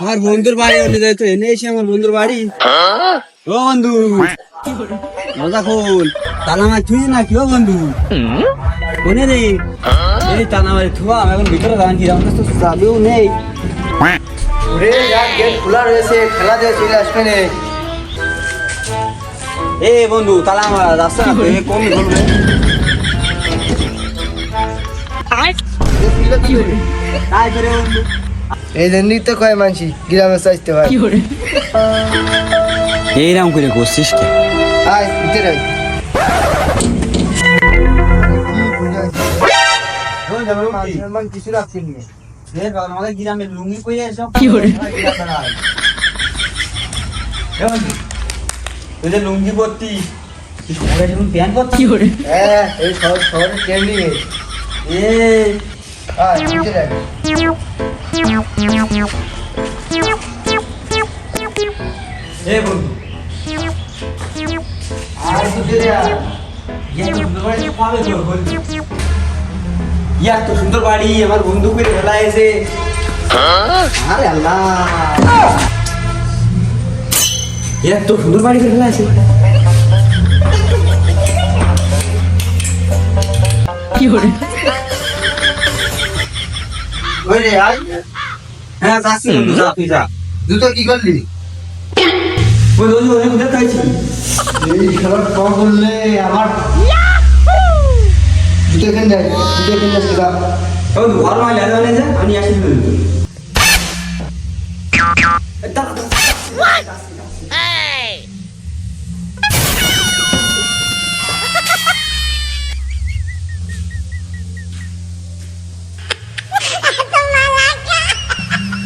আমার বন্ধুর বাড়ি হলে যাই তো এনে এসে আমার বন্ধুর বাড়ি। ও বন্ধু মজা খোল। তালা মার থুই না কি ও বন্ধু? কোনে রে। এই তালা মারি থুয়া আমি এখন ভিতরে দাঁড়ান কি আমার তো চাবিও নেই। রে যাক গেট খোলা রয়েছে খেলা দিয়ে চলে আসবে নে। এ বন্ধু তালা আমার রাস্তা না তুই কোন বলবে তাই করে বন্ধু। এই জন্যই তো কয় মানছি গ্রামে চাইতে হয়। এইরাম করে? করছিস কে? আয় ভিতরে আয়। কিছু রাখছেন আমাদের গ্রামে লুঙ্গি পরে সব কি করে? তুই যে লুঙ্গি পরতি। তুই সবাই যখন প্যান্ট পরতি হ্যাঁ এই শহর শহরে ট্রেন্ডিং এ। এ। আয় ভিতরে আয়। এ সুন্দর বাড়ি আমার বন্ধু করে ফেলা এসে আরে সুন্দর বাড়ি করে ফেলা আছে ওই রে হ্যাঁ যাচ্ছি বন্ধু যা তুই যা। জুতো কি করলি? ওই কোথায় খাইছি এই খেলার কম করলে আমার দুটো এখানে যাচ্ছে গা বন্ধু ঘর যা আমি আসি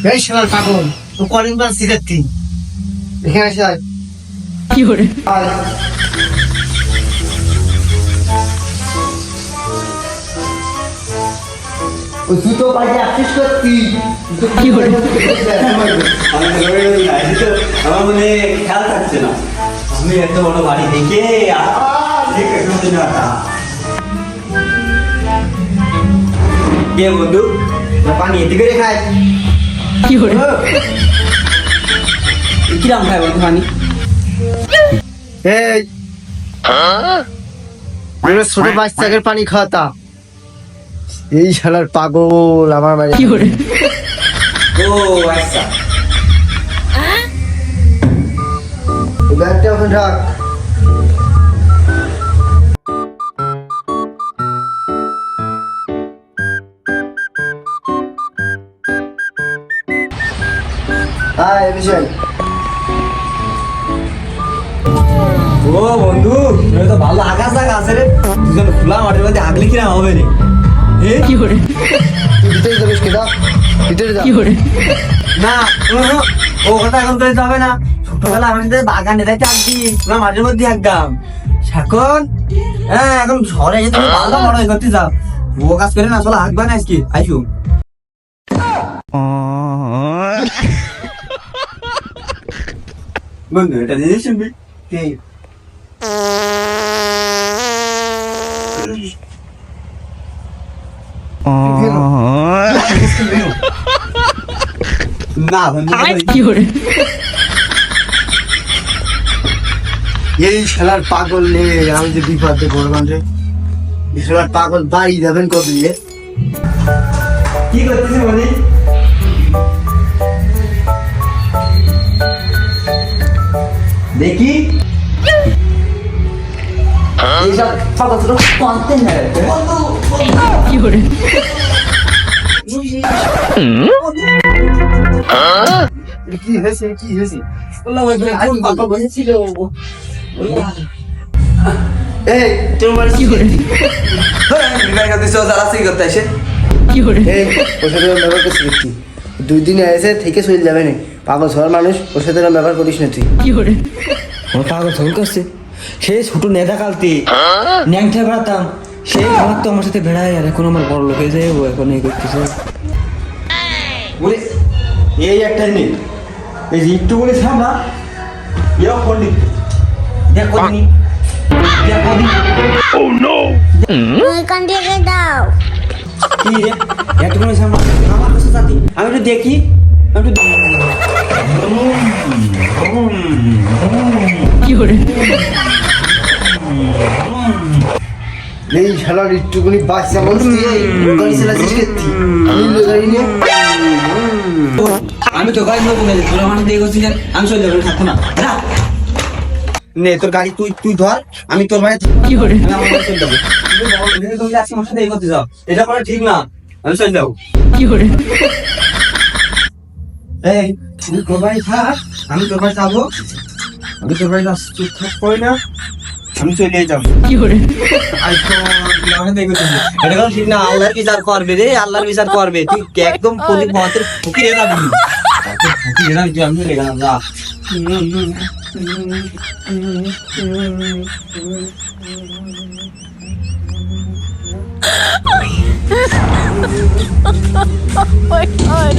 এই শালার পাগল তো কলিং বার সিগারেট তিন এখানে এসে আয় আয় ওই জুতো আসিস করতি কি করে? আমার মনে খেয়াল থাকছে না আমি এত বড় বাড়ি দেখে কে বন্ধু পানি এতে করে খায় কিরাম খায় বন্ধু পানি এই ছোট বাচ্চাকে পানি খাওয়াতা। এই শালার পাগল আমার বাড়ি। ও আচ্ছা। ব্যাগটা ওখানে রাখ। আয় বিষয়। ও বন্ধু তুমি তো ভালো আকাশ আকাশ আছে রে। দুজন খোলা মাঠের মধ্যে আগলে কিরাম হবে রে। এ? ভিতরে কেদা ভিতরে যা। না ও কথা এখন তো হবে না। ছোটবেলা আমি তো বাগানে দেখে আসছি তোমার মাঠের মধ্যে একদম। এখন? হ্যাঁ এখন শহরে তুমি ভালো বড় হয়ে করতে যাও। ও কাজ করে না চলো হাঁকবা না আজকে। আইসু। বন্ধু এটা জিনিস শুনবি কে? না এই শালার পাগল নে আমি যে বিপদে পড়লাম রে এই শালার পাগল বাড়ি যাবেন দিয়ে কি করতেছি বলি দেখি। এইসব কি হয়েছে কি হয়েছে? এই তোমার কি এই ওর সাথে এরম ব্যবহার করছিস কি দুই দিন এসে থেকে চলে যাবে না পাগল শহর মানুষ ওর সাথে ব্যবহার করিস না তুই। কি করে? ও পাগল ফোন করছে সে ছোট নেতা কালতে ন্যাংটা বেড়াতাম। সেই আমার তো আমার সাথে বেড়ায় আর এখন আমার বড় লোক হয়ে যায় ও এখন এই করতেছে। বলে এই একটা নেই এই যে একটু বলে সামনা এও পণ্ডিত দেখ কদিনি। দেখ কদিন। এখান থেকে দাও? কি রে? একটু বলে সামনা আমার কাছে আমি একটু দেখি। এই শালার একটুকুনি বাচ্চা মানুষ গাড়ি চালাচ্ছিস কেত্তি আমি লো গাড়ি নিয়ে আমি তো গাড়ি তোরা মানুষ দিয়ে করছিস আমি চলে যাব থাকব না। নে তোর গাড়ি তুই তুই ধর আমি তোর বাড়ি কি করে? তুমি আজকে আমার সাথে এই করতে যাও এটা করা ঠিক না আমি চলে যাব। এই তুই তোর বাড়ি থাক আমি তোর বাড়ি যাব। আমি তোর বাড়ি তুই থাক পড়ে না? আমি চলে যাব। এই করতেছিস। এটা ঠিক না আল্লাহর বিচার করবে রে আল্লাহর বিচার করবে। তুই একদম ফকির এরা দিবি ফকির এরা দিবি আমি চলে গেলাম যা। Oh my god.